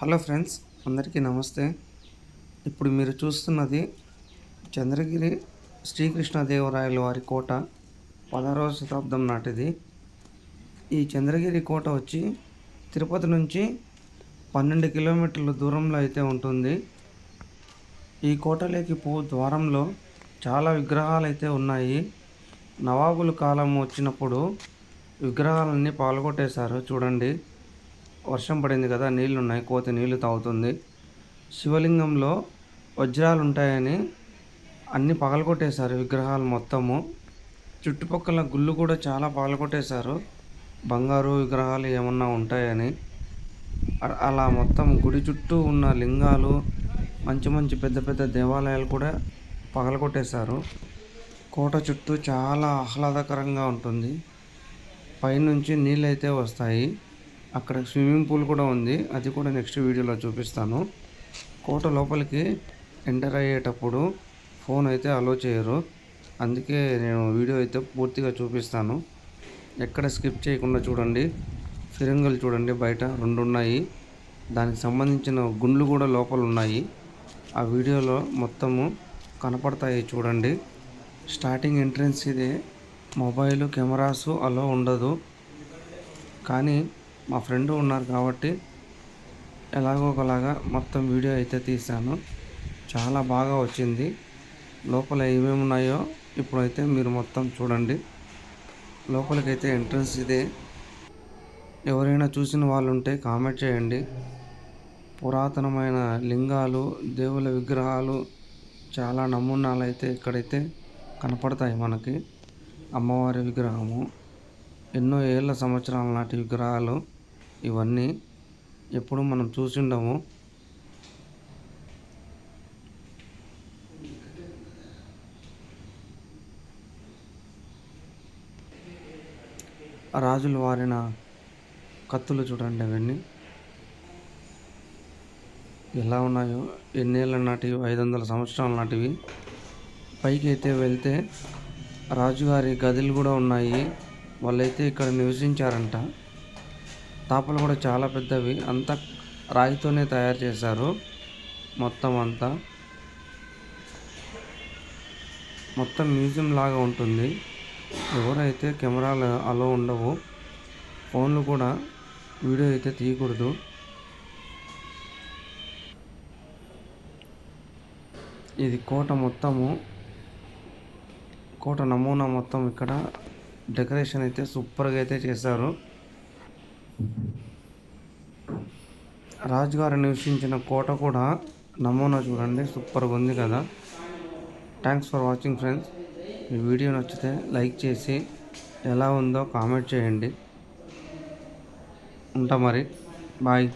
Hello friends అందరికీ నమస్తే. ఇప్పుడు మీరు చూస్తున్నది చంద్రగిరి శ్రీకృష్ణదేవరాయల వారి కోట పదహారవ శతాబ్దం నాటిది. ఈ చంద్రగిరి కోట వచ్చి తిరుపతి నుంచి పన్నెండు కిలోమీటర్ల దూరంలో అయితే ఉంటుంది. ఈ కోటలోకి పో ద్వారంలో చాలా విగ్రహాలు అయితే ఉన్నాయి. నవాబుల కాలం వచ్చినప్పుడు విగ్రహాలన్నీ పాల్గొట్టేశారు. చూడండి. వర్షం పడింది కదా నీళ్ళు ఉన్నాయి కోతి నీళ్ళు తాగుతుంది. శివలింగంలో వజ్రాలు ఉంటాయని అన్ని పగలగొట్టేశారు విగ్రహాలు మొత్తము. చుట్టుపక్కల గుళ్ళు కూడా చాలా పగలగొట్టేశారు. బంగారు విగ్రహాలు ఏమన్నా ఉంటాయని. అలా మొత్తం గుడి చుట్టూ ఉన్న లింగాలు మంచి మంచి పెద్ద పెద్ద దేవాలయాలు కూడా పగలగొట్టేశారు. కోట చుట్టూ చాలా ఆహ్లాదకరంగా ఉంటుంది. పైనుంచి నీళ్ళైతే వస్తాయి. అక్కడ స్విమ్మింగ్ పూల్ కూడా ఉంది. అది కూడా నెక్స్ట్ వీడియోలో చూపిస్తాను. కోట లోపలికి ఎంటర్ అయ్యేటప్పుడు ఫోన్ అయితే అలో చేయరు. అందుకే నేను వీడియో అయితే పూర్తిగా చూపిస్తాను. ఎక్కడ స్కిప్ చేయకుండా చూడండి. ఫిరంగులు చూడండి బయట రెండు ఉన్నాయి. దానికి సంబంధించిన గుండ్లు కూడా లోపల ఉన్నాయి. ఆ వీడియోలో మొత్తము కనపడతాయి చూడండి. స్టార్టింగ్ ఎంట్రన్స్ ఇదే. మొబైల్ కెమెరాస్ అలో ఉండదు. కానీ మా ఫ్రెండ్ ఉన్నారు కాబట్టి ఎలాగో ఒకలాగా మొత్తం వీడియో అయితే తీశాను. చాలా బాగా వచ్చింది. లోపల ఏమేమి ఉన్నాయో ఇప్పుడైతే మీరు మొత్తం చూడండి. లోపలికైతే ఎంట్రన్స్ ఇదే. ఎవరైనా చూసిన వాళ్ళు ఉంటే కామెంట్ చేయండి. పురాతనమైన లింగాలు దేవుల విగ్రహాలు చాలా నమూనాలు అయితే ఇక్కడైతే కనపడతాయి మనకి. అమ్మవారి విగ్రహము. ఎన్నో ఏళ్ళ సంవత్సరాల నాటి విగ్రహాలు. ఇవన్నీ ఎప్పుడు మనం చూసిండము. రాజులు వారిన కత్తులు చూడండి అవన్నీ. ఎలా ఉన్నాయో ఎన్నేళ్ళ నాటివి ఐదు వందల సంవత్సరాల నాటివి. పైకి అయితే వెళ్తే రాజుగారి గదులు కూడా ఉన్నాయి. వాళ్ళైతే ఇక్కడ నివసించారంట. తాపలు కూడా చాలా పెద్దవి. అంతా రాయితోనే తయారు చేశారు. మొత్తం అంతా. మొత్తం మ్యూజియం లాగా ఉంటుంది. ఎవరైతే కెమెరాలు అలో ఉండవు ఫోన్లు కూడా వీడియో అయితే తీయకూడదు. ఇది కోట మొత్తము. కోట నమూనా మొత్తం ఇక్కడ డెకరేషన్ అయితే సూపర్గా అయితే చేశారు. రాజుగారు నివసించిన కోట కూడా నమూనా చూడండి. సూపర్గా ఉంది కదా. థ్యాంక్స్ ఫర్ వాచింగ్ ఫ్రెండ్స్ ఈ వీడియో నచ్చితే లైక్ చేసి ఎలా ఉందో కామెంట్ చేయండి. ఉంటా మరి. బాయ్